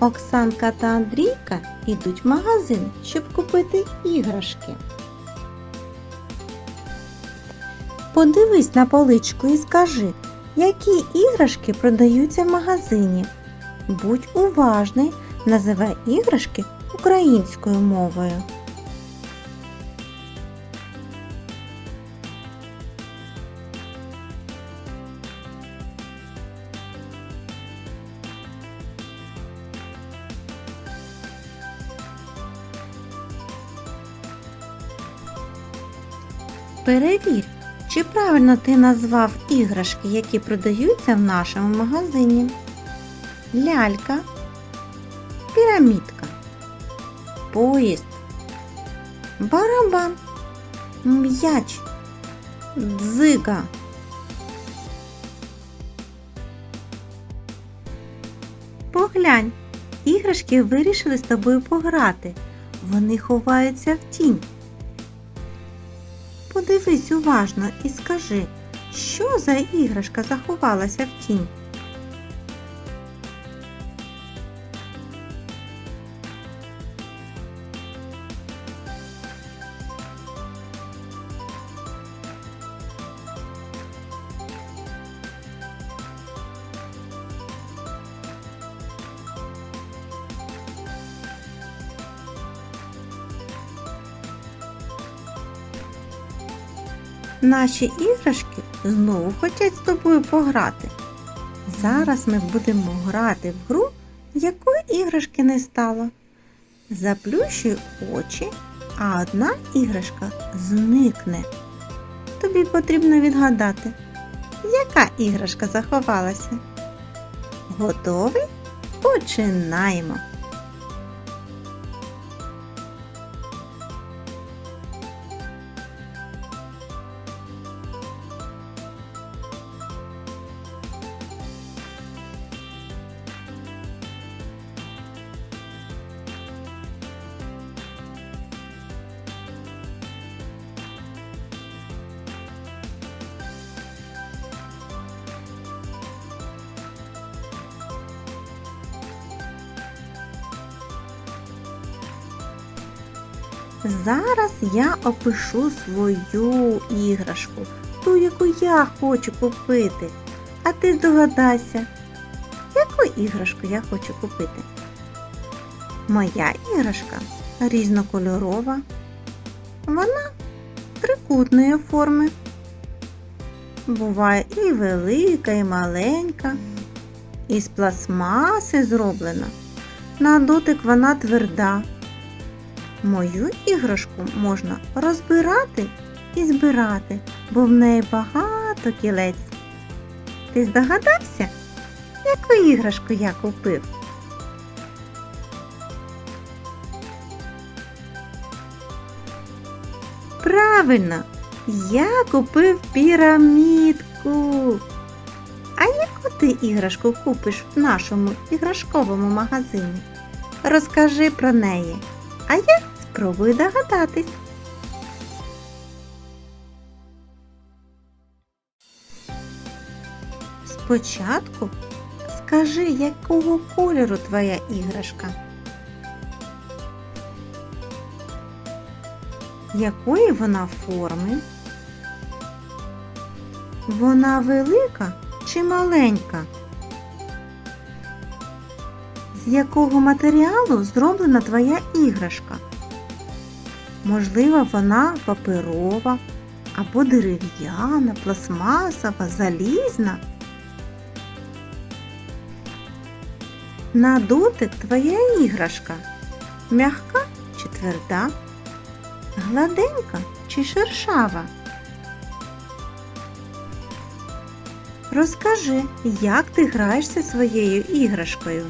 Оксанка та Андрійка йдуть в магазин, щоб купити іграшки. Подивись на поличку і скажи, які іграшки продаються в магазині. Будь уважний, називай іграшки українською мовою. Перевір, чи правильно ти назвав іграшки, які продаються в нашому магазині. Лялька, пірамідка, поїзд, барабан, м'яч, дзига. Поглянь, іграшки вирішили з тобою пограти. Вони ховаються в тінь. Подивись уважно і скажи, що за іграшка заховалася в тінь? Наші іграшки знову хочуть з тобою пограти. Зараз ми будемо грати в гру, якої іграшки не стало. Заплющуй очі, а одна іграшка зникне. Тобі потрібно відгадати, яка іграшка заховалася. Готовий? Починаємо. Зараз я опишу свою іграшку, ту, яку я хочу купити. А ти здогадайся, яку іграшку я хочу купити? Моя іграшка різнокольорова. Вона трикутної форми. Буває і велика, і маленька, із пластмаси зроблена. На дотик вона тверда. Мою іграшку можна розбирати і збирати, бо в неї багато кілець. Ти здогадався, яку іграшку я купив? Правильно, я купив пірамідку. А яку ти іграшку купиш в нашому іграшковому магазині? Розкажи про неї. А я спробую догадатись. Спочатку скажи, якого кольору твоя іграшка? Якої вона форми? Вона велика чи маленька? Якого матеріалу зроблена твоя іграшка? Можливо, вона паперова або дерев'яна, пластмасова, залізна. На дотик твоя іграшка м'яка чи тверда, гладенька чи шершава. Розкажи, як ти граєшся своєю іграшкою.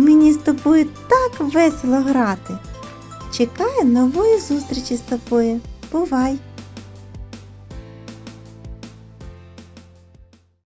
Мені з тобою так весело грати. Чекаю нової зустрічі з тобою. Бувай!